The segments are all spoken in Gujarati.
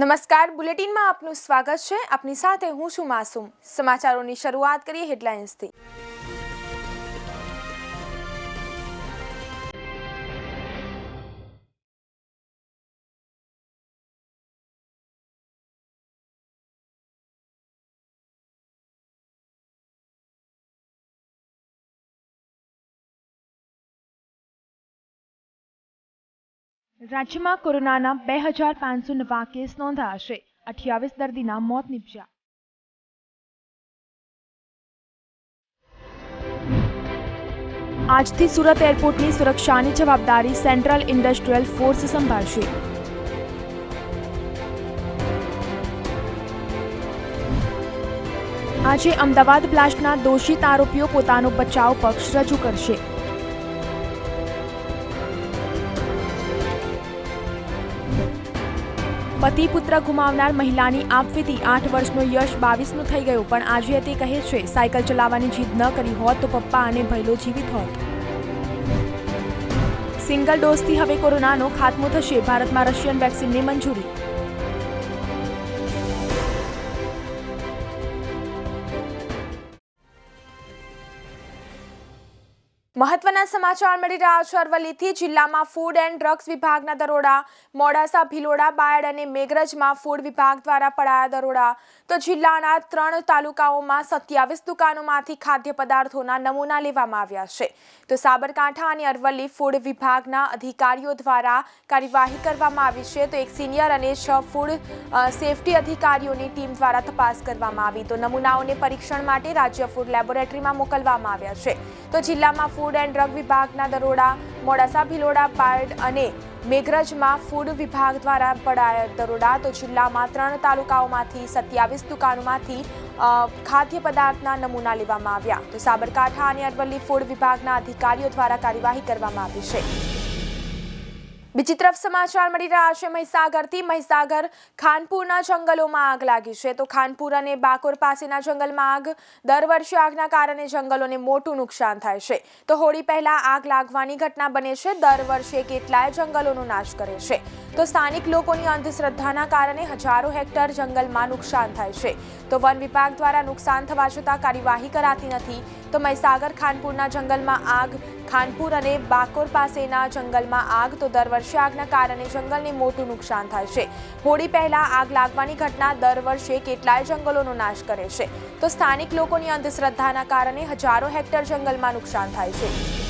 નમસ્કાર બુલેટિનમાં આપનું સ્વાગત છે. આપની સાથે હું છું માસુમ. સમાચારોની શરૂઆત કરીએ હેડલાઇન્સથી. રાજ્યમાં કોરોનાના બે હજાર પાંચસો નવા કેસ નોંધાશે અઠ્યાવીસ દર્દીના મોત નીપજ્યા. આજથી સુરત એરપોર્ટની સુરક્ષાની જવાબદારી સેન્ટ્રલ ઇન્ડસ્ટ્રીયલ ફોર્સ સંભાળશે. આજે અમદાવાદ બ્લાસ્ટના દોષિત આરોપીઓ પોતાનો બચાવ પક્ષ રજૂ કરશે. પતિ પુત્ર ગુમાવનાર મહિલાની આપવીતી આઠ વર્ષનો યશ બાવીસનો થઈ ગયો, પણ આજે તે કહે છે, સાયકલ ચલાવવાની જીદ ન કરી હોત તો પપ્પા અને ભૈલો જીવિત હોત. સિંગલ ડોઝથી હવે કોરોનાનો ખાત્મો થશે, ભારતમાં રશિયન વેક્સિનની મંજૂરી મહત્વના સમાચાર મળી રહ્યા છે અરવલ્લીથી. જિલ્લામાં ફૂડ એન્ડ ડ્રગ્સ વિભાગના દરોડા, મોડાસા, ભિલોડા, બાયડ અને મેઘરજમાં ફૂડ વિભાગ દ્વારા પડાયા દરોડા. તો જિલ્લાના ત્રણ તાલુકાઓમાં સત્યાવીસ દુકાનોમાંથી ખાદ્ય પદાર્થોના નમૂના લેવામાં આવ્યા છે. તો સાબરકાંઠા અને અરવલ્લી ફૂડ વિભાગના અધિકારીઓ દ્વારા કાર્યવાહી કરવામાં આવી છે. તો એક સિનિયર અને છ ફૂડ સેફટી અધિકારીઓની ટીમ દ્વારા તપાસ કરવામાં આવી. તો નમૂનાઓને પરીક્ષણ માટે રાજ્ય ફૂડ લેબોરેટરીમાં મોકલવામાં આવ્યા છે. તો જિલ્લામાં ફૂડ એન્ડ ડ્રગ વિભાગના દરોડા મોડાસા ભિલોડા પાર્ટ અને મેઘરજમાં ફૂડ વિભાગ દ્વારા પડાયા દરોડા. તો જિલ્લામાં ત્રણ તાલુકાઓમાંથી સત્યાવીસ દુકાનોમાંથી ખાદ્ય પદાર્થના નમૂના લેવામાં આવ્યા. તો સાબરકાંઠા અને અરવલ્લી ફૂડ વિભાગના અધિકારીઓ દ્વારા કાર્યવાહી કરવામાં આવી છે. બીજી તરફ સમાચાર મળી રહ્યા છે મહીસાગરથી. મહીસાગર ખાનપુરના જંગલોમાં આગ લાગી છે. તો ખાનપુર અને બાકોર પાસેના જંગલમાં આગ. દર વર્ષે આગના કારણે જંગલોને મોટું નુકસાન થાય છે. તો હોળી પહેલા આગ લાગવાની ઘટના બને છે. દર વર્ષે કેટલાય જંગલોનો નાશ કરે છે. તો સ્થાનિક લોકોની અંધશ્રદ્ધાના કારણે હજારો હેક્ટર જંગલમાં નુકસાન થાય છે. તો વન વિભાગ દ્વારા નુકસાન થવા છતાં કાર્યવાહી કરાતી નથી. તો મહીસાગર, ખાનપુરના જંગલમાં આગ, ખાનપુર અને બાકોર પાસેના જંગલમાં આગ. તો દર વર્ષે આગના કારણે જંગલને મોટું નુકસાન થાય છે. હોળી પહેલા આગ લાગવાની ઘટના દર વર્ષે કેટલાય જંગલોનો નાશ કરે છે. તો સ્થાનિક લોકોની અંધશ્રદ્ધાના કારણે હજારો હેક્ટર જંગલમાં નુકસાન થાય છે.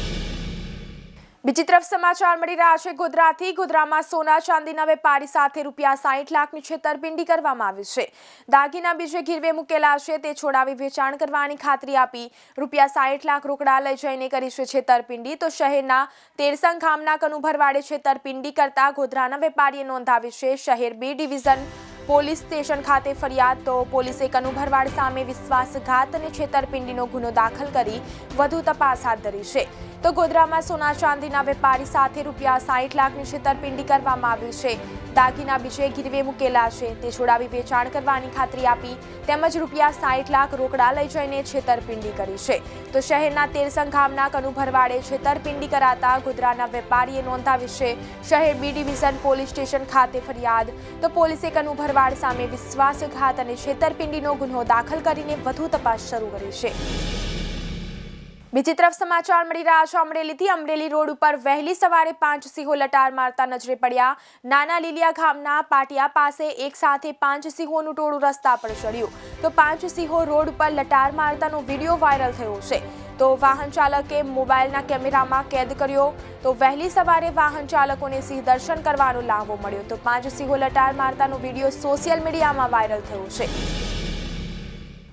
બીજી તરફ સમાચાર મળી રહ્યા છે ગોધરાથી. ગોધરામાં સોના ચાંદીના વેપારી સાથે રૂપિયા સાહીઠ લાખની છેતરપિંડી કરવામાં આવી છે. દાગીના બીજે ગીરવે મૂકેલા છે, તે છોડાવી વેચાણ કરવાની ખાતરી આપી રૂપિયા સાહીઠ લાખ રોકડા લઈ જઈને કરી છે છેતરપિંડી. તો શહેરના તેરસંગ ગામના કનુભરવાડે છેતરપિંડી કરતા ગોધરાના વેપારીએ નોંધાવી છે, શહેર બી ડિવિઝન પોલીસ સ્ટેશન ખાતે ફરિયાદ. તો પોલીસે કનુભરવાડ સામે વિશ્વાસઘાત અને છેતરપિંડીનો ગુનો દાખલ કરી વધુ તપાસ હાથ ધરી છે. તો ગોધરામાં સોના ચાંદીના વેપારી સાથે રૂપિયા સાહીઠ લાખની છેતરપિંડી કરવામાં આવી છે. દાગીના બીજે ગીરવે મૂકેલા છે. તે છોડાવી વેચાણ કરવાની ખાતરી આપી તેમજ રૂપિયા સાહીઠ લાખ રોકડા લઈ જઈને છેતરપિંડી કરી છે. તો શહેરના તેરસંગ ગામના કનુભરવાડે છેતરપિંડી કરાતા ગોધરાના વેપારીએ નોંધાવી છે, શહેર બી ડિવિઝન પોલીસ સ્ટેશન ખાતે ફરિયાદ. તો પોલીસે કનુભરવાડ સામે વિશ્વાસઘાત અને છેતરપિંડીનો ગુનો દાખલ કરીને વધુ તપાસ શરૂ કરી છે. બીજી તરફ સમાચાર મળી રહ્યા છે. અમરેલીથી અમરેલી રોડ ઉપર વહેલી સવારે પાંચ સિંહો લટાર મારતા નજરે પડ્યા. નાના લીલિયા ગામના પાટિયા પાસે એક સાથે પાંચ સિંહોનું ટોળું રસ્તા પર ચડ્યું. તો પાંચ સિંહો રોડ ઉપર લટાર મારતાનો વીડિયો વાયરલ થયો છે. તો વાહન ચાલકે મોબાઈલના કેમેરામાં કેદ કર્યો. તો વહેલી સવારે વાહન ચાલકોને સિંહ દર્શન કરવાનો લાહવો મળ્યો. તો પાંચ સિંહો લટાર મારતાનો વીડિયો સોશિયલ મીડિયામાં વાયરલ થયો છે.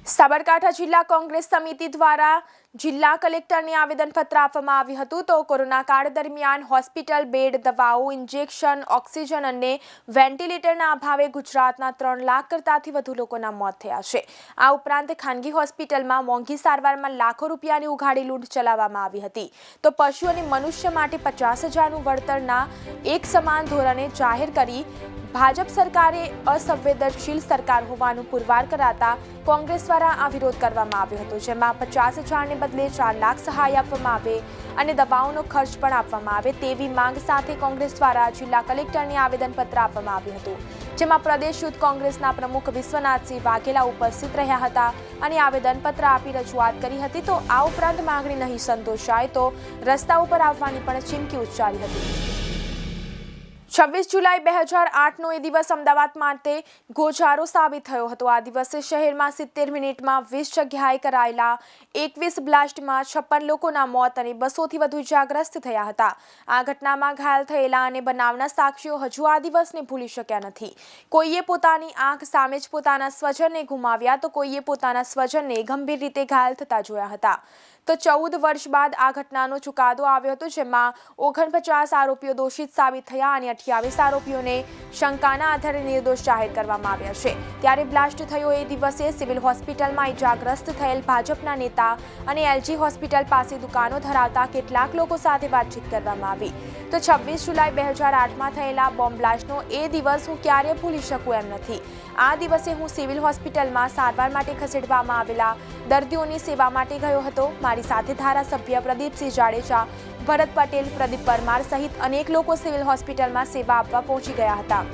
સાબરકાંઠા જિલ્લા કોંગ્રેસ સમિતિ દ્વારા જિલ્લા કલેક્ટરને આવેદનપત્ર આપવામાં આવ્યું હતું. તો કોરોના કાળ દરમિયાન હોસ્પિટલ બેડ, દવાઓ, ઇન્જેક્શન, ઓક્સિજન અને વેન્ટિલેટરના અભાવે ગુજરાતના ત્રણ લાખ કરતાંથી વધુ લોકોના મોત થયા છે. આ ઉપરાંત ખાનગી હોસ્પિટલમાં મોંઘી સારવારમાં લાખો રૂપિયાની ઉઘાડી લૂંટ ચલાવવામાં આવી હતી. તો પશુ અને મનુષ્ય માટે પચાસ હજારનું વળતરના એક સમાન ધોરણે જાહેર કરી ભાજપ સરકારે અસંવેદનશીલ સરકાર હોવાનું પુરવાર કરાતા કોંગ્રેસ દ્વારા આ વિરોધ કરવામાં આવ્યો હતો, જેમાં પચાસ હજારને બદલે ચાર લાખ સહાય આપવામાં આવે અને દવાઓનો ખર્ચ પણ આપવામાં આવે તેવી માંગ સાથે કોંગ્રેસ દ્વારા જિલ્લા કલેક્ટરને આવેદનપત્ર આપવામાં આવ્યું હતું, જેમાં પ્રદેશ યુથ કોંગ્રેસના પ્રમુખ વિશ્વનાથસિંહ વાઘેલા ઉપસ્થિત રહ્યા હતા અને આવેદનપત્ર આપી રજૂઆત કરી હતી. તો આ ઉપરાંત માંગણી નહીં સંતોષાય તો રસ્તા ઉપર આવવાની પણ ચીમકી ઉચ્ચારી હતી. છવ્વીસ જુલાઈ બે હજાર આઠનો એ દિવસ અમદાવાદ માટે ગોજારો સાબિત થયો હતો. આ દિવસે શહેરમાં સિત્તેર મિનિટમાં વીસ જગ્યાએ કરાયેલા એકવીસ બ્લાસ્ટમાં છપ્પન લોકોના મોત અને બસોથી વધુ ઇજાગ્રસ્ત થયા હતા. આ ઘટનામાં ઘાયલ થયેલા અને બનાવના સાક્ષીઓ હજુ આ દિવસને ભૂલી શક્યા નથી. કોઈએ પોતાની આંખ સામે જ પોતાના સ્વજનને ગુમાવ્યા તો કોઈએ પોતાના સ્વજનને ગંભીર રીતે ઘાયલ થતા જોયા હતા. તો ચૌદ વર્ષ બાદ આ ઘટનાનો ચુકાદો આવ્યો હતો, જેમાં ઓગણપચાસ આરોપીઓ દોષિત સાબિત થયા અને અઠ્યાવીસ આરોપીઓને શંકાના આધારે નિર્દોષ જાહેર કરવામાં આવ્યા છે. ત્યારે બ્લાસ્ટ થયો એ દિવસે સિવિલ હોસ્પિટલમાં ઇજાગ્રસ્ત થયેલ ભાજપના નેતા અને એલજી હોસ્પિટલ પાસે દુકાનો ધરાવતા કેટલાક લોકો સાથે વાતચીત કરવામાં આવી. તો છવ્વીસ જુલાઈ બે હજાર આઠમાં થયેલા બોમ્બ બ્લાસ્ટનો એ દિવસ હું ક્યારે ભૂલી શકું એમ નથી. આ દિવસે હું સિવિલ હોસ્પિટલમાં સારવાર માટે ખસેડવામાં આવેલા દર્દીઓની સેવા માટે ગયો હતો. મારી સાથે ધારાસભ્ય પ્રદીપસિંહ જાડેજા, ભરત પટેલ, પ્રદીપ પરમાર સહિત અનેક લોકો સિવિલ હોસ્પિટલમાં સેવા આપવા પહોંચી ગયા હતા.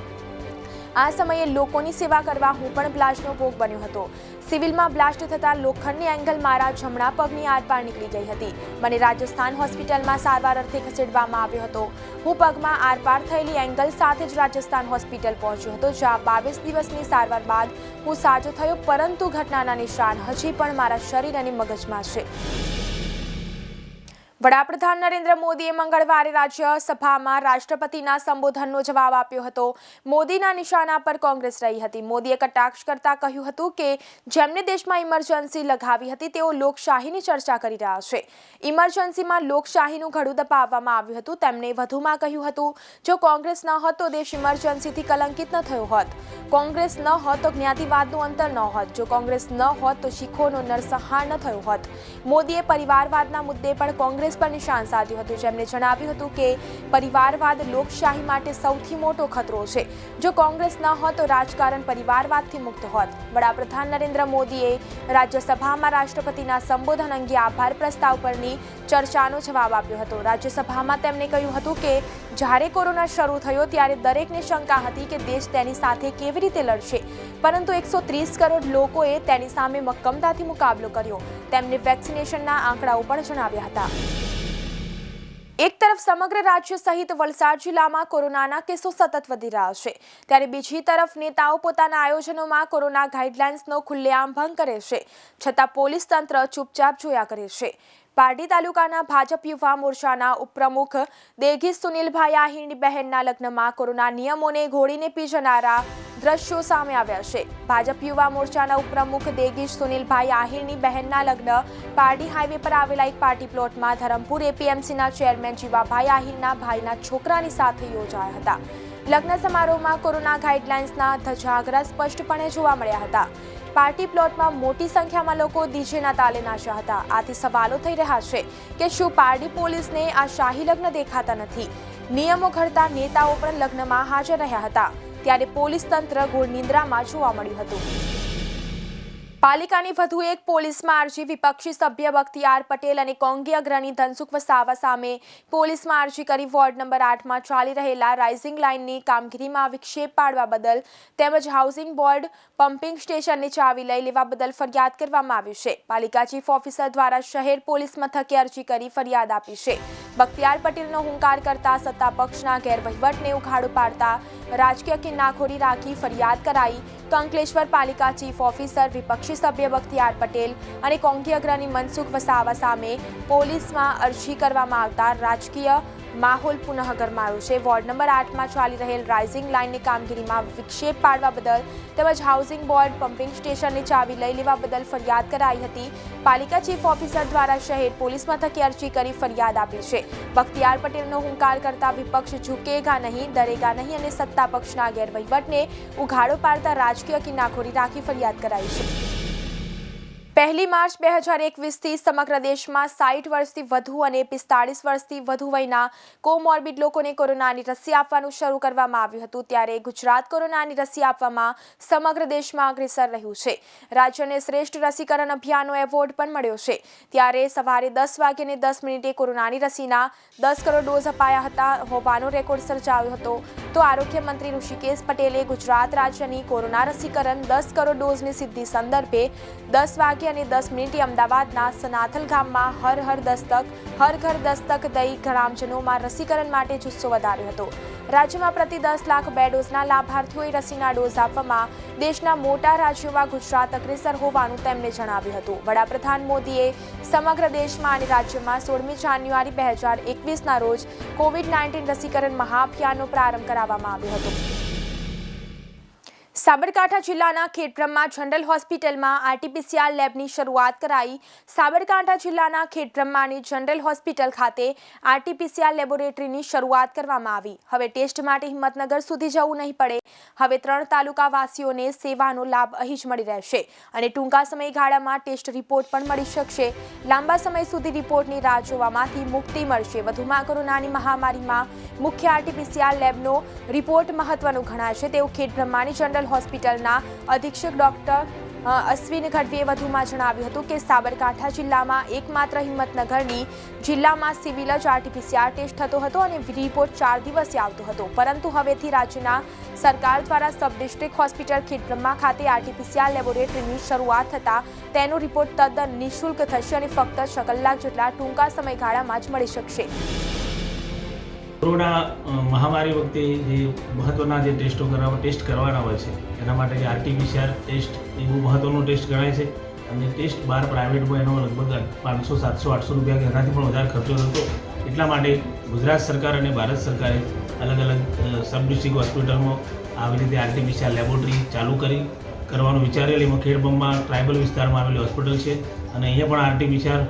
આ સમયે લોકોની સેવા કરવા હું પણ બ્લાસ્ટનો ભોગ બન્યો હતો. સિવિલમાં બ્લાસ્ટ થતાં લોખંડની એંગલ મારા જમણા પગની આરપાર નીકળી ગઈ હતી. મને રાજસ્થાન હોસ્પિટલમાં સારવાર અર્થે ખસેડવામાં આવ્યો હતો. હું પગમાં આરપાર થયેલી એંગલ સાથે જ રાજસ્થાન હોસ્પિટલ પહોંચ્યો હતો, જ્યાં બાવીસ દિવસની સારવાર બાદ હું સાજો થયો, પરંતુ ઘટનાના નિશાન હજી પણ મારા શરીર અને મગજમાં છે. વડાપ્રધાન નરેન્દ્ર મોદીએ મંગળવારે રાજ્યસભામાં રાષ્ટ્રપતિના સંબોધનનો જવાબ આપ્યો હતો. મોદીના નિશાના પર કોંગ્રેસ રહી હતી. મોદીએ કટાક્ષ કરતા કહ્યું હતું કે, જેમને દેશમાં ઇમરજન્સી લગાવી હતી, તેઓ લોકશાહીની ચર્ચા કરી રહ્યા છે. ઇમરજન્સીમાં લોકશાહીનું ઘડું દબાવવામાં આવ્યું હતું. તેમણે વધુમાં કહ્યું હતું, જો કોંગ્રેસ ન હોત, તો દેશ ઇમરજન્સીથી કલંકિત ન થયો હોત. કોંગ્રેસ ન હોત, તો જ્ઞાતિવાદનું અંતર ન હોત. જો કોંગ્રેસ ન હોત, તો શીખોનો નરસંહાર ન થયો હોત. મોદીએ પરિવારવાદના મુદ્દે પણ કોંગ્રેસ પર નિશાન સાધ્યું હતું. જેમણે જણાવ્યું હતું કે પરિવારવાદ લોકશાહી માટે સૌથી મોટો ખતરો છે. જો કોંગ્રેસ ન હોત તો રાજકારણ પરિવારવાદથી મુક્ત હોત. વડાપ્રધાન નરેન્દ્ર મોદીએ રાજ્યસભામાં રાષ્ટ્રપતિના સંબોધન અંગે આભાર પ્રસ્તાવ પરની ચર્ચાનો જવાબ આપ્યો હતો. રાજ્યસભામાં તેમણે કહ્યું હતું કે, જ્યારે કોરોના શરૂ થયો ત્યારે દરેકને શંકા હતી કે દેશ તેની સાથે કેવી રીતે લડશે. પરંતુ એકસો ત્રીસ કરોડ લોકોએ તેની સામે મક્કમતાથી મુકાબલો કર્યો. તેમને વેક્સિનેશનના આંકડાઓ પણ જણાવ્યા હતા. એક તરફ સમગ્ર રાજ્ય સહિત વલસાડ જિલ્લામાં કોરોનાના કેસો સતત વધી રહ્યા છે. ત્યારે બીજી તરફ નેતાઓ પોતાના આયોજનોમાં કોરોના ગાઈડલાઇન્સનો ખુલ્લેઆમ ભંગ કરે છે. છતાં પોલીસ તંત્ર ચૂપચાપ જોયા કરે છે. પારડી તાલુકાના ભાજપ યુવા મોરચાના ઉપપ્રમુખ દેઘી સુનિલભાઈ આહિરની બહેનના લગ્નમાં કોરોના નિયમોને ઘોડીને પી જનારા દ્રશ્યો સામે આવ્યા છે. ભાજપ યુવા મોરચાના ઉપપ્રમુખ દેગીશ સુનિલભાઈ આહિરની બહેનના લગ્ન પારડી હાઈવે પર આવેલા એક પાર્ટી પ્લોટમાં ધરમપુર એપીએમસીના ચેરમેન જીવાભાઈ આહિરના ભાઈના છોકરાની સાથે યોજાયા હતા. લગ્ન સમારોહમાં કોરોના ગાઈડલાઇન્સના ધજાગરા સ્પષ્ટપણે જોવા મળ્યા હતા. પાર્ટી પ્લોટમાં મોટી સંખ્યામાં લોકો ડીજેના તાલે નાચ્યા હતા. આથી સવાલો થઈ રહ્યા છે કે શું પારડી પોલીસને આ શાહી લગ્ન દેખાતા નથી? નિયમો ઘડતા નેતાઓ પણ લગ્નમાં હાજર રહ્યા હતા. ત્યારે પોલીસ તંત્ર ગોળ નિંદ્રામાં જોવા મળ્યું હતું. પાલિકાની વધુ એક પોલીસમાં અરજી વિપક્ષી સભ્ય બખ્તિયાર પટેલ અને કોંગી અગ્રણી ધનસુખ વસાવા સામે પોલીસમાં અરજી કરી વોર્ડ નંબર આઠમાં ચાલી રહેલા રાઇઝિંગ લાઇનની કામગીરીમાં વિક્ષેપ પાડવા બદલ તેમજ હાઉસિંગ બોર્ડ, પમ્પિંગ સ્ટેશનની ચાવી લઈ લેવા બદલ ફરિયાદ કરવામાં આવી છે. પાલિકા ચીફ ઓફિસર દ્વારા શહેર પોલીસ મથકે અરજી કરી ફરિયાદ આપી છે. બખ્તિયાર પટેલનો હુંકાર કરતા સત્તા પક્ષના ગેરવહીવટને ઉઘાડું પાડતા રાજકીય કિન્નાખોરી રાખી ફરિયાદ કરાઈ તો અંકલેશ્વર પાલિકા ચીફ ઓફિસર, વિપક્ષી સભ્ય બખ્તિયાર પટેલ અને કોંગી અગ્રણી મનસુખ વસાવા સામે પોલીસમાં અરજી કરવામાં આવતા રાજકીય માહોલ પુનઃ ગરમાયો છે. વોર્ડ નંબર આઠમાં ચાલી રહેલ રાઇઝિંગ લાઇનની કામગીરીમાં વિક્ષેપ પાડવા બદલ તેમજ હાઉસિંગ બોર્ડ પમ્પિંગ સ્ટેશનની ચાવી લઈ લેવા બદલ ફરિયાદ કરાઈ હતી. પાલિકા ચીફ ઓફિસર દ્વારા શહેર પોલીસ મથકે અરજી કરી ફરિયાદ આપી છે. બખ્તિયાર પટેલનો હુંકાર કરતા વિપક્ષ ઝૂકેગા નહીં, ડરેગા નહીં અને સત્તા પક્ષના ગેરવહીવટને ઉઘાડો પાડતા રાજકીય કિનાખોરી રાખી ફરિયાદ કરાઈ છે. પહેલી માર્ચ બે હજાર એકવીસથી સમગ્ર દેશમાં સાઠ વર્ષથી વધુ અને પિસ્તાળીસ વર્ષથી વધુ વયના કોમોર્બિડ લોકોને કોરોનાની રસી આપવાનું શરૂ કરવામાં આવ્યું હતું. ત્યારે ગુજરાત કોરોનાની રસી આપવામાં સમગ્ર દેશમાં અગ્રેસર રહ્યું છે. રાજ્યને શ્રેષ્ઠ રસીકરણ અભિયાનનો એવોર્ડ પણ મળ્યો છે. ત્યારે સવારે દસ વાગ્યે દસ મિનિટે કોરોનાની રસીના દસ કરોડ ડોઝ અપાયા હતા હોવાનો રેકોર્ડ સર્જાયો હતો. તો આરોગ્ય મંત્રી ઋષિકેશ પટેલે ગુજરાત રાજ્યની કોરોના રસીકરણ દસ કરોડ ડોઝની સિદ્ધિ સંદર્ભે દસ વાગે અને દસ મિનિટે અમદાવાદના સનાથલ ગામમાં હર હર દસ્તક, હર ઘર દસ્તક દઈ ગ્રામજનોમાં રસીકરણ માટે જુસ્સો વધાર્યો હતો. રાજ્યમાં પ્રતિ દસ લાખ બે ડોઝના લાભાર્થીઓએ રસીના ડોઝ આપવામાં દેશના મોટા રાજ્યોમાં ગુજરાત અગ્રેસર હોવાનું તેમણે જણાવ્યું હતું. વડાપ્રધાન મોદીએ સમગ્ર દેશમાં અને રાજ્યમાં સોળમી જાન્યુઆરી બે હજાર એકવીસના રોજ કોવિડ નાઇન્ટીન રસીકરણ મહાઅભિયાનનો પ્રારંભ કરાવવામાં આવ્યો હતો. સાબરકાંઠા જિલ્લાના ખેડબ્રહ્મા જનરલ હોસ્પિટલમાં આરટીપીસીઆર લેબની શરૂઆત કરાઈ. સાબરકાંઠા જિલ્લાના ખેડબ્રહ્માની જનરલ હોસ્પિટલ ખાતે આરટીપીસીઆર લેબોરેટરીની શરૂઆત કરવામાં આવી. હવે ટેસ્ટ માટે હિંમતનગર સુધી જવું નહીં પડે. હવે ત્રણ તાલુકાવાસીઓને સેવાનો લાભ અહીં જ મળી રહેશે અને ટૂંકા સમયગાળામાં ટેસ્ટ રિપોર્ટ પણ મળી શકશે. લાંબા સમય સુધી રિપોર્ટની રાહ જોવામાંથી મુક્તિ મળશે. વધુમાં કોરોનાની મહામારીમાં મુખ્ય આરટીપીસીઆર લેબનો રિપોર્ટ મહત્વનો છે. તેવું ખેડબ્રહ્માની જનરલ હોસ્પિટલના અધિક્ષક ડોક્ટર અશ્વિન ગઢવીએ વધુમાં જણાવ્યું હતું કે સાબરકાંઠા જિલ્લામાં એકમાત્ર હિંમતનગરની જિલ્લામાં સિવિલ જ આરટીપીસીઆર ટેસ્ટ થતો હતો અને રિપોર્ટ ચાર દિવસે આવતો હતો. પરંતુ હવેથી રાજ્યના સરકાર દ્વારા સબ ડિસ્ટ્રિક્ટ હોસ્પિટલ ખેડબ્રહ્મા ખાતે આરટીપીસીઆર લેબોરેટરીની શરૂઆત થતાં તેનો રિપોર્ટ તદ્દન નિઃશુલ્ક થશે અને ફક્ત છ કલાક જેટલા ટૂંકા સમયગાળામાં જ મળી શકશે. કોરોના મહામારી વખતે જે મહત્ત્વના જે ટેસ્ટો કરવા, ટેસ્ટ કરવાના હોય છે, એના માટે જે આરટીપીસીઆર ટેસ્ટ, એ બહુ મહત્ત્વનો ટેસ્ટ ગણાય છે. અને ટેસ્ટ બહાર પ્રાઇવેટમાં એનો લગભગ પાંચસો, સાતસો, આઠસો રૂપિયા કે એનાથી પણ વધારે ખર્ચો થતો. એટલા માટે ગુજરાત સરકાર અને ભારત સરકારે અલગ અલગ સબ ડિસ્ટ્રિક્ટ હોસ્પિટલમાં આવી રીતે આરટીપીસીઆર લેબોરેટરી ચાલુ કરી કરવાનું વિચારેલ. એમાં ખેડબંબમાં ટ્રાઇબલ વિસ્તારમાં આવેલી હોસ્પિટલ છે અને અહીંયા પણ આરટીપીસીઆર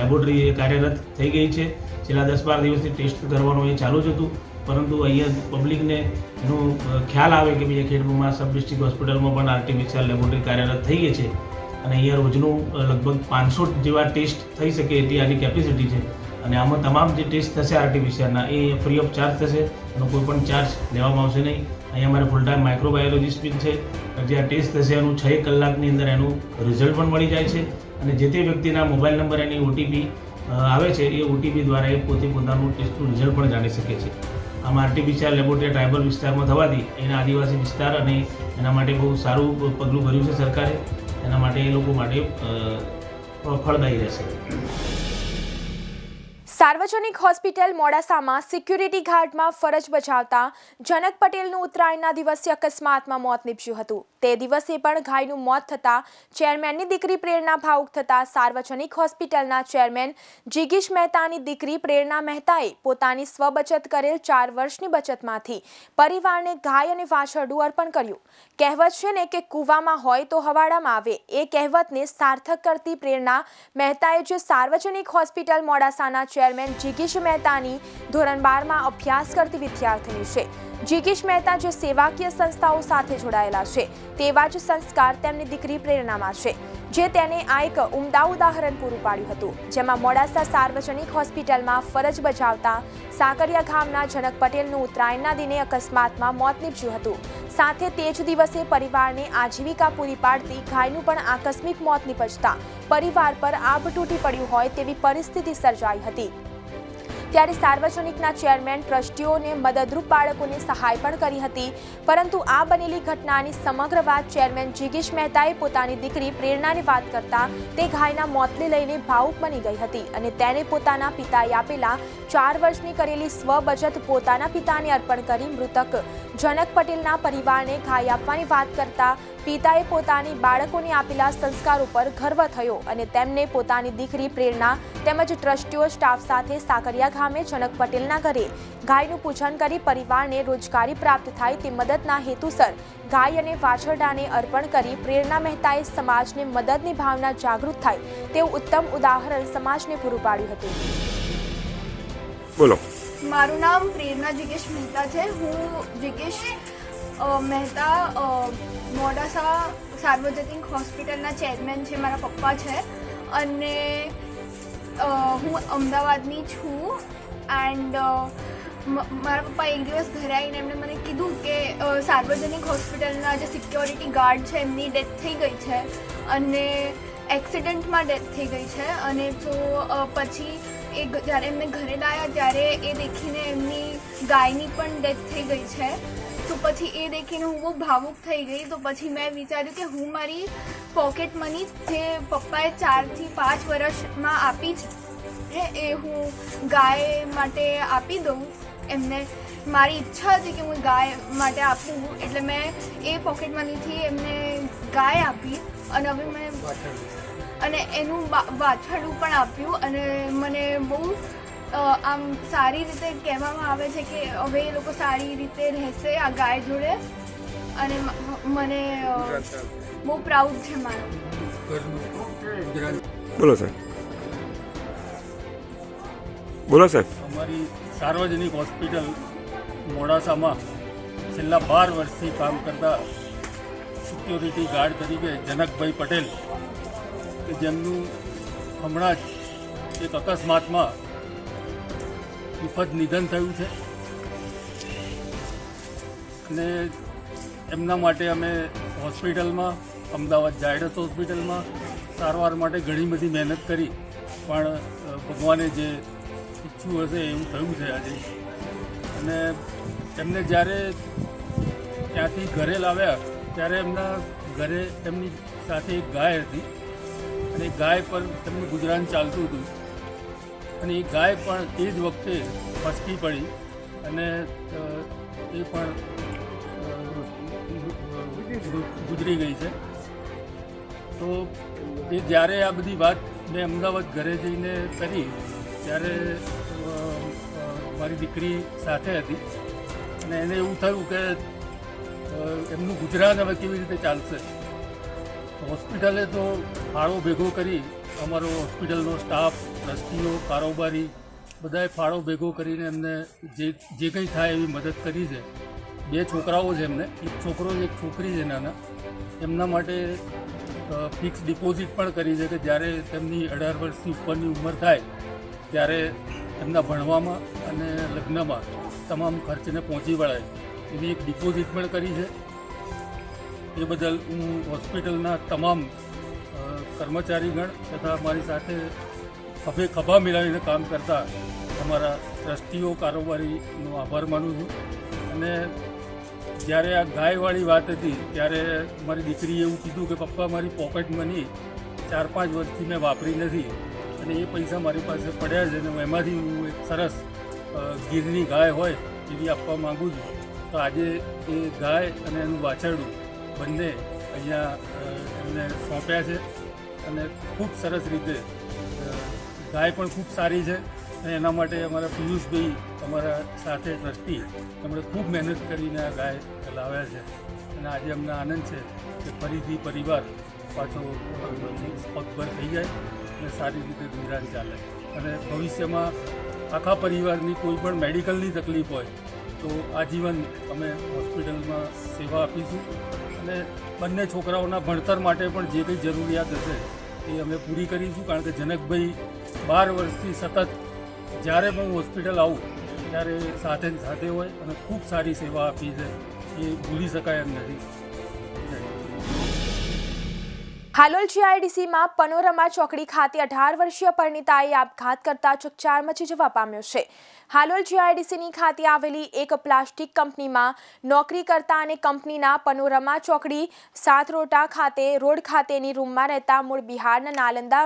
લેબોરેટરી કાર્યરત થઈ ગઈ છે. છેલ્લા દસ બાર દિવસથી ટેસ્ટ કરવાનું એ ચાલુ જ હતું, પરંતુ અહીંયા પબ્લિકને એનો ખ્યાલ આવે કે ભાઈ ખેડમાં સબ ડિસ્ટ્રિક્ટ હોસ્પિટલમાં પણ આર્ટિફિશિયલ લેબોરેટરી કાર્યરત થઈ ગઈ છે અને અહીંયા રોજનું લગભગ પાંચસો જેવા ટેસ્ટ થઈ શકે એટલી આની કેપેસિટી છે અને આમાં તમામ જે ટેસ્ટ થશે આર્ટિફિશિયલના એ ફ્રી ઓફ ચાર્જ થશે, એનો કોઈ પણ ચાર્જ લેવામાં આવશે નહીં. અહીંયા અમારે ફૂલ ટાઈમ માઇક્રોબાયોલોજીસ્ટ પણ છે, જે આ ટેસ્ટ થશે એનું છ કલાકની અંદર એનું રિઝલ્ટ પણ મળી જાય છે અને જે તે વ્યક્તિના મોબાઈલ નંબર એની ઓટીપી આવે છે એ ઓટીપી દ્વારા એ પોતે પોતાનું ટેસ્ટનું રિઝલ્ટ પણ જાણી શકે છે. આમ આરટીપીસીઆર લેબોરેટરી ટ્રાઇબલ વિસ્તારમાં થવાથી એના આદિવાસી વિસ્તાર અને એના માટે બહુ સારું પગલું ભર્યું છે સરકારે. એના માટે એ લોકો માટે ફળદાયી રહેશે. સાર્વજનિક હોસ્પિટલ મોડાસામાં સિક્યુરિટી ગાર્ડમાં ફરજ બજાવતા જનક પટેલનું ઉત્તરાયણના દિવસે અકસ્માતમાં મોત નીપજ્યું હતું. તે દિવસે પણ ઘાયનું મોત થતાં ચેરમેનની દીકરી પ્રેરણા ભાવુક થતાં સાર્વજનિક હોસ્પિટલના ચેરમેન જીગીશ મહેતાની દીકરી પ્રેરણા મહેતાએ પોતાની સ્વબચત કરેલ ચાર વર્ષની બચતમાંથી પરિવારને ગાય અને વાછરડું અર્પણ કર્યું. કહેવત છે ને કે કૂવામાં હોય તો હવાડામાં આવે. એ કહેવતને સાર્થક કરતી પ્રેરણા મહેતાએ જે સાર્વજનિક હોસ્પિટલ મોડાસાના ચેરમેન જીગીશ મહેતાની ધોરણ બારમાં અભ્યાસ કરતી વિદ્યાર્થીની છે. જિગીશ મહેતા જે સેવાકીય સંસ્થાઓ સાથે જોડાયેલા છે, તેવા જ સંસ્કાર તેમની દીકરી પ્રેરણામાં છે, જે તેને આ એક ઉમદા ઉદાહરણ પૂરું પાડ્યું હતું, જેમાં મોડાસા સાર્વજનિક હોસ્પિટલમાં ફરજ બજાવતા સાકરિયા ગામના જનક પટેલનું ઉત્તરાયણના દિને અકસ્માતમાં મોત નીપજ્યું હતું. સાથે તે જ દિવસે પરિવારને આજીવિકા પૂરી પાડતી ગાયનું પણ આકસ્મિક મોત નીપજતા પરિવાર પર આભ તૂટી પડ્યું હોય તેવી પરિસ્થિતિ સર્જાઈ હતી. ત્યારે સાર્વજનિકના ચેરમેન, ટ્રસ્ટીઓને મદદરૂપ બાળકોને સહાય પણ કરી હતી. પરંતુ આ બનેલી ઘટનાની સમગ્ર વાત ચેરમેન જિગીશ મહેતાએ પોતાની દીકરી પ્રેરણાની વાત કરતા તે ગાયના મોતને લઈને ભાવુક બની ગઈ હતી અને તેને પોતાના પિતાએ આપેલા ચાર વર્ષની કરેલી સ્વબચત પોતાના પિતાને અર્પણ કરી મૃતક જનક પટેલના પરિવારને ઘાય આપવાની વાત કરતા પિતાએ પોતાની બાળકોને આપેલા સંસ્કાર ઉપર ગર્વ થયો અને તેમને પોતાની દીકરી પ્રેરણા તેમજ ટ્રસ્ટીઓ સ્ટાફ સાથે સાકરિયા ગામે જનક પટેલના ઘરે ગાયનું પૂજન કરી પરિવારને રોજગારી પ્રાપ્ત થાય તે મદદના હેતુસર ગાય અને વાછરડાને અર્પણ કરી પ્રેરણા મહેતાએ સમાજને મદદની ભાવના જાગૃત થાય તેવું ઉત્તમ ઉદાહરણ સમાજને પૂરું પાડ્યું હતું. બોલો. મારું નામ પ્રેરણા જિગેશ મહેતા છે. હું જિગેશ મહેતા મોડાસા સાર્વજનિક હોસ્પિટલના ચેરમેન છે, મારા પપ્પા છે. અને હું અમદાવાદની છું એન્ડ મારા પપ્પા એક દિવસ ઘરે આવીને એમણે મને કીધું કે સાર્વજનિક હોસ્પિટલના જે સિક્યોરિટી ગાર્ડ છે, એમની ડેથ થઈ ગઈ છે. અને એક્સિડન્ટમાં ડેથ થઈ ગઈ છે. અને તો પછી એ જ્યારે એમને ઘરે લાવ્યા ત્યારે એ દેખીને એમની ગાયની પણ ડેથ થઈ ગઈ છે. તો પછી એ દેખીને હું બહુ ભાવુક થઈ ગઈ. તો પછી મેં વિચાર્યું કે હું મારી પોકેટ મની જે પપ્પાએ ચારથી પાંચ વર્ષમાં આપી છે એ હું ગાય માટે આપી દઉં. એમને મારી ઈચ્છા હતી કે હું ગાય માટે આપું એટલે મેં એ પોકેટ મનીથી એમને ગાય આપી. અને હવે મેં અને એનું વાછરડું પણ આપ્યું અને મને બહુ આમ સારી રીતે કહેવામાં આવે છે કે હવે એ લોકો સારી રીતે રહેશે આ ગાય જોડે અને મને બહુ પ્રાઉડ છે મારો. બોલો સર. બોલો સર. અમારી સાર્વજનિક હોસ્પિટલ મોડાસામાં છેલ્લા બાર વર્ષથી કામ કરતા સિક્યોરિટી ગાર્ડ તરીકે જનકભાઈ પટેલ કે જેમનું હમણાં જ એક અકસ્માતમાં દુઃખદ નિધન થયું છે. અને એમના માટે અમે હોસ્પિટલમાં, અમદાવાદ ઝાયડસ હોસ્પિટલમાં સારવાર માટે ઘણી બધી મહેનત કરી. પણ ભગવાને જે ઈચ્છું હશે એવું થયું છે આજે. અને એમને જ્યારે ત્યાંથી ઘરે લાવ્યા, ત્યારે એમના ઘરે એમની સાથે એક ગાય હતી. અને ગાય પર તેમનું ગુજરાન ચાલતું હતું. અને એ ગાય પણ તે જ વખતે ફસકી પડી અને એ પણ ગુજરી ગઈ છે. તો એ જ્યારે આ બધી વાત મેં અમદાવાદ ઘરે જઈને કરી, ત્યારે મારી દીકરી સાથે હતી. અને એને એવું થયું કે એમનું ગુજરાન હવે કેવી રીતે ચાલશે? હોસ્પિટલે તો ફાળો ભેગો કરી અમારો હોસ્પિટલનો સ્ટાફ ટ્રસ્ટીઓ કારોબારી, બધાએ ફાળો ભેગો કરીને એમને જે જે કંઈ થાય એવી મદદ કરી છે. બે છોકરાઓ છે એમને. એક છોકરો એક છોકરી છે નાના. એમના માટે ફિક્સ ડિપોઝિટ પણ કરી છે કે જ્યારે તેમની અઢાર વર્ષથી ઉપરની ઉંમર થાય, ત્યારે એમના ભણવામાં અને લગ્નમાં તમામ ખર્ચને પહોંચી વળાય. એવી એક ડિપોઝિટ પણ કરી છે. એ બદલ હું હોસ્પિટલના તમામ કર્મચારીગણ તથા મારી સાથે ખભે ખભા મિલાવીને કામ કરતા અમારા ટ્રસ્ટીઓ કારોબારીનો આભાર માનું છું. અને જ્યારે આ ગાયવાળી વાત હતી, ત્યારે મારી દીકરીએ એવું કીધું કે, પપ્પા, મારી પોકેટ મની ચાર પાંચ વર્ષથી મેં વાપરી નથી અને એ પૈસા મારી પાસે પડ્યા છે અને એમાંથી હું એક સરસ ગીરની ગાય હોય એવી આપવા માગું છું. તો આજે એ ગાય અને એનું વાછરડું બંને અહીંયા એમને સોંપ્યા છે અને ખૂબ સરસ રીતે ગાય પણ ખૂબ સારી છે અને એના માટે અમારા પિયુષભાઈ અમારા સાથે ટ્રસ્ટી એમણે ખૂબ મહેનત કરીને આ ગાય લાવ્યા છે. અને આજે અમને આનંદ છે કે ફરીથી પરિવાર પાછો પગભર થઈ જાય અને સારી રીતે ગુજરાન ચાલે. અને ભવિષ્યમાં આખા પરિવારની કોઈ પણ મેડિકલની તકલીફ હોય તો આજીવન અમે હોસ્પિટલમાં સેવા આપીશું. અને બંને છોકરાઓના ભણતર માટે પણ જે કંઈ જરૂરિયાત હશે એ અમે પૂરી કરીશું, કારણ કે જનકભાઈ બાર વર્ષથી સતત જ્યારે પણ હું હોસ્પિટલ આવું, ત્યારે સાથે સાથે હોય અને ખૂબ સારી સેવા આપી છે. એ ભૂલી શકાય એમ નથી. હાલોલ જીઆઈડીસીમાં પનોરમા ચોકડી ખાતે અઢાર વર્ષીય પરિણીતાએ આપઘાત કરતા ચકચાર મચી જવા પામ્યો છે. હાલોલ જીઆઈડીસીની ખાતે આવેલી એક પ્લાસ્ટિક કંપનીમાં નોકરી કરતા અને કંપનીના પનોરમા ચોકડી, સાતરોટા ખાતે, રોડ ખાતેની રૂમમાં રહેતા મૂળ બિહારના નાલંદા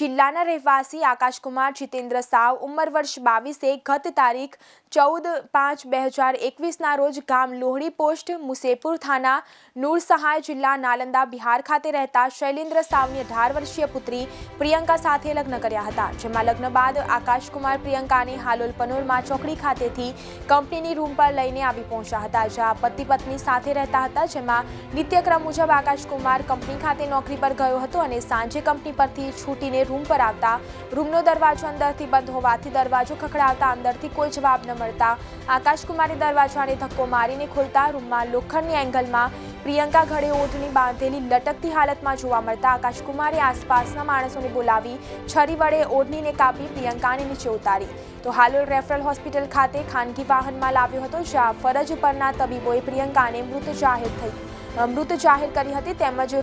જિલ્લાના રહેવાસી આકાશકુમાર જીતેન્દ્ર સાવ ઉંમર વર્ષ બાવીસે, ગત તારીખ ચૌદ પાંચ બે હજાર એકવીસના રોજ ગામ લોહડી પોસ્ટ, મુસેપુર થાના, નૂર સહાય જિલ્લા નાલંદા બિહાર ખાતે રહેતા શૈલેન્દ્ર સાવની અઢાર વર્ષીય પુત્રી પ્રિયંકા સાથે લગ્ન કર્યા હતા, જેમાં લગ્ન બાદ આકાશકુમાર પ્રિયંકાને હાલોલ પનોરમાં શર્મા ચોકડી ખાતેથી કંપનીની રૂમ પર લઈને આવી પહોંચ્યા હતા. જ્યાં પતિ પત્ની સાથે રહેતા હતા, જેમાં નિત્યક્રમ મુજબ આકાશકુમાર કંપની ખાતે નોકરી પર ગયો હતો અને સાંજે કંપની પરથી છૂટીને રૂમ પર આવતા રૂમનો દરવાજો અંદરથી બંધ હોવાથી દરવાજો ખખડાવતા અંદરથી કોઈ જવાબ ન મળતા આકાશકુમારે દરવાજાને ધક્કો મારીને ખોલતા રૂમમાં લોખંડની એંગલમાં પ્રિયંકા ઘડે ઓઢણી બાંધેલી લટકતી હાલતમાં જોવા મળતા આકાશકુમારે આસપાસના માણસોને બોલાવી છરી વડે ઓઢણીને કાપી પ્રિયંકાને નીચે ઉતારી. તો હાલોલ રેફરલ હોસ્પિટલ ખાતે ખાનગી વાહનમાં લાવ્યો હતો જ્યાં ફરજ પરના તબીબોએ પ્રિયંકાને મૃત જાહેર થઈ મૃત જાહેર કરી હતી તેમજ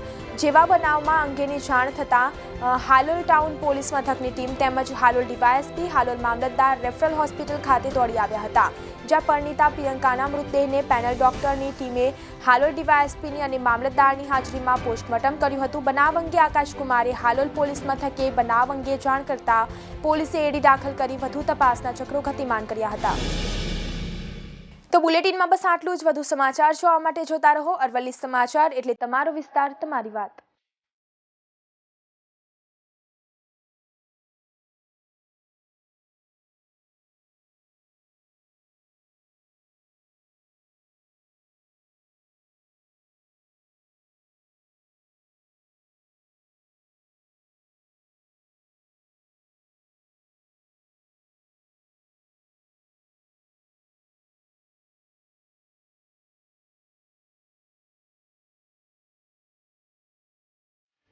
જેવા બનાવમાં અંગેની જાણ થતાં હાલોલ ટાઉન પોલીસ મથકની ટીમ તેમજ હાલોલ ડીવાયએસપી, હાલોલ મામલતદાર રેફરલ હોસ્પિટલ ખાતે દોડી આવ્યા હતા. જ્યાં પરિણીતા, પ્રિયંકાના મૃતદેહને પેનલ ડોક્ટરની ટીમે હાલોલ ડીવાયએસપીની અને મામલતદારની હાજરીમાં પોસ્ટમોર્ટમ કર્યું હતું. બનાવ અંગે આકાશકુમારે હાલોલ પોલીસ મથકે બનાવ અંગે જાણ કરતા પોલીસે એડી દાખલ કરી વધુ તપાસના ચક્રો ગતિમાન કર્યા હતા. તો બુલેટિનમાં બસ આટલું જ. વધુ સમાચાર જોવા માટે જોતા રહો અરવલ્લી સમાચાર એટલે તમારો વિસ્તાર, તમારી વાત.